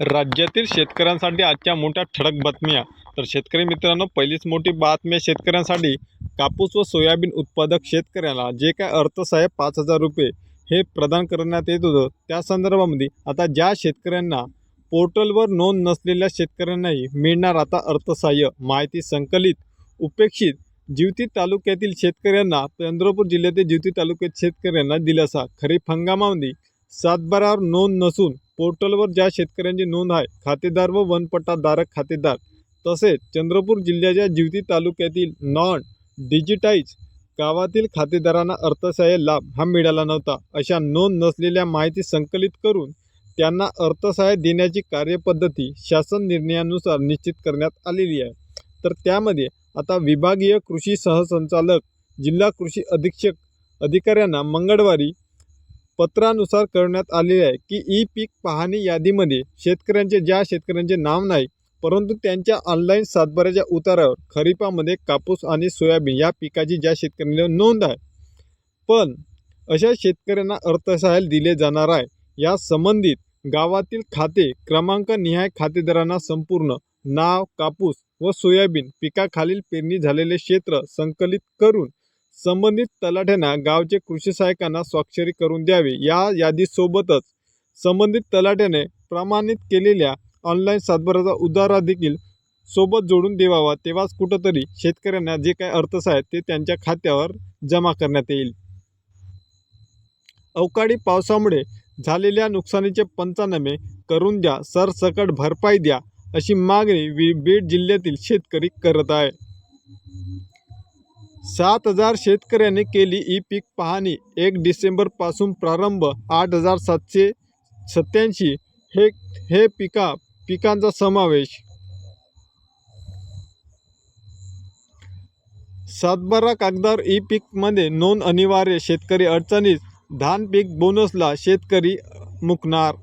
राज्यातील शेतकऱ्यांसाठी आजच्या मोठ्या ठळक बातम्या. तर शेतकरी मित्रांनो पहिलीच मोठी बातमी शेतकऱ्यांसाठी. कापूस व सोयाबीन उत्पादक शेतकऱ्याला जे काय अर्थसहाय्य पाच हजार रुपये हे प्रदान करण्यात येत होतं त्या संदर्भामध्ये आता ज्या शेतकऱ्यांना पोर्टलवर नोंद नसलेल्या शेतकऱ्यांनाही मिळणार आता अर्थसहाय्य माहिती संकलित उपेक्षित जिवती तालुक्यातील शेतकऱ्यांना चंद्रपूर जिल्ह्यातील जिवती तालुक्यात शेतकऱ्यांना दिलासा. खरीप हंगामामध्ये सातबारावर नोंद नसून पोर्टलवर ज्या शेतकऱ्यांची नोंद आहे खातेदार व वनपट्टाधारक खातेदार तसेच चंद्रपूर जिल्ह्याच्या जिवती तालुक्यातील नॉन डिजिटाईज गावातील खातेदारांना अर्थसहाय्य लाभ हा मिळाला नव्हता. अशा नोंद नसलेल्या माहिती संकलित करून त्यांना अर्थसहाय्य देण्याची कार्यपद्धती शासन निर्णयानुसार निश्चित करण्यात आलेली आहे. तर त्यामध्ये आता विभागीय कृषी सहसंचालक जिल्हा कृषी अधीक्षक अधिकाऱ्यांना मंगळवारी पत्रानुसार करण्यात आलेले आहे की ई पीक पाहणी यादीमध्ये शेतकऱ्यांचे ज्या शेतकऱ्यांचे नाव नाही परंतु त्यांच्या ऑनलाईन सातबाऱ्याच्या उतारावर खरीपामध्ये कापूस आणि सोयाबीन या पिकाची ज्या शेतकऱ्यांना नोंद आहे. पण अशा शेतकऱ्यांना अर्थसहाय्य दिले जाणार आहे. या संबंधित गावातील खाते क्रमांक निहाय खातेदारांना संपूर्ण नाव कापूस व सोयाबीन पिकाखालील पेरणी झालेले क्षेत्र संकलित करून संबंधित तलाठ्यांना गावचे कृषी सहाय्यकांना स्वाक्षरी करून द्यावी या यादीसोबतच संबंधित तलाठ्याने प्रमाणित केलेल्या ऑनलाईन सातबाराचा उदारा देखील सोबत जोडून देवावा तेव्हाच कुठंतरी शेतकऱ्यांना जे काय अर्थसहाय्य ते त्यांच्या खात्यावर जमा करण्यात येईल. अवकाळी पावसामुळे झालेल्या नुकसानीचे पंचनामे करून द्या सरसकट भरपाई द्या अशी मागणी वि बीड जिल्ह्यातील शेतकरी करत आहे. सात हजार शेतकऱ्यांनी केली ई पीक पाहणी. एक डिसेंबरपासून प्रारंभ. आठ हजार सातशे सत्याऐंशी हे हे पिका पिकांचा समावेश. सातबारा कागदार ई पीकमध्ये नोंद अनिवार्य. शेतकरी अडचणीत धान पीक बोनसला शेतकरी मुकणार.